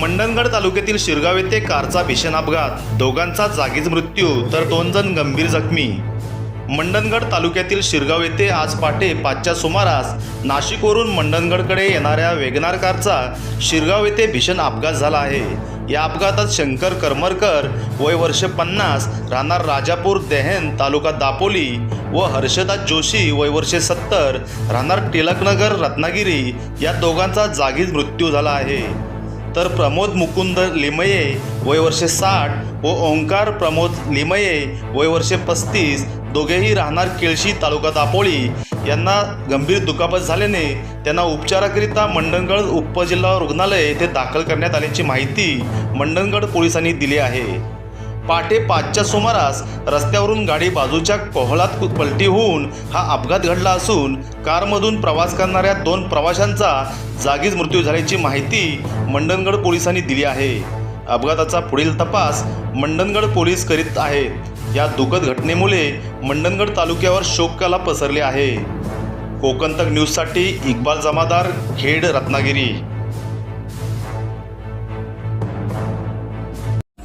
मंडणगड तालुक्यातील शिरगाव येथे कारचा भीषण अपघात. दोघांचा जागीच मृत्यू तर दोन जण गंभीर जखमी. मंडणगड तालुक्यातील शिरगाव येथे आज पहाटे पाचच्या सुमारास नाशिकवरून मंडणगडकडे येणाऱ्या वेगनार कारचा शिरगाव येथे भीषण अपघात झाला आहे. या अपघातात शंकर करमरकर वय वर्ष पन्नास राहणार राजापूर देहेन तालुका दापोली व हर्षदा जोशी वय वर्षे सत्तर राहणार टिळकनगर रत्नागिरी या दोघांचा जागीच मृत्यू झाला आहे. तर प्रमोद मुकुंद लिमये वय वर्षे साठ व ओंकार प्रमोद लिमये वय वर्षे पस्तीस दोघेही राहणार केळशी तालुका दापोळी. यांना गंभीर दुखापत झाल्याने त्यांना उपचाराकरिता मंडणगड उपजिल्हा रुग्णालय येथे दाखल करण्यात आल्याची माहिती मंडणगड पोलिसांनी दिली आहे. पहाटे पाचच्या सुमारास रस्त्यावरून गाडी बाजूच्या कोहळात पलटी होऊन हा अपघात घडला असून कारमधून प्रवास करणाऱ्या दोन प्रवाशांचा जागीच मृत्यू झाल्याची माहिती मंडणगड पोलिसांनी दिली आहे. अपघाताचा पुढील तपास मंडणगड पोलीस करीत आहेत. या दुःखद घटनेमुळे मंडणगड तालुक्यावर शोककला पसरली आहे. कोकणतक न्यूजसाठी इक्बाल जमादार खेड रत्नागिरी.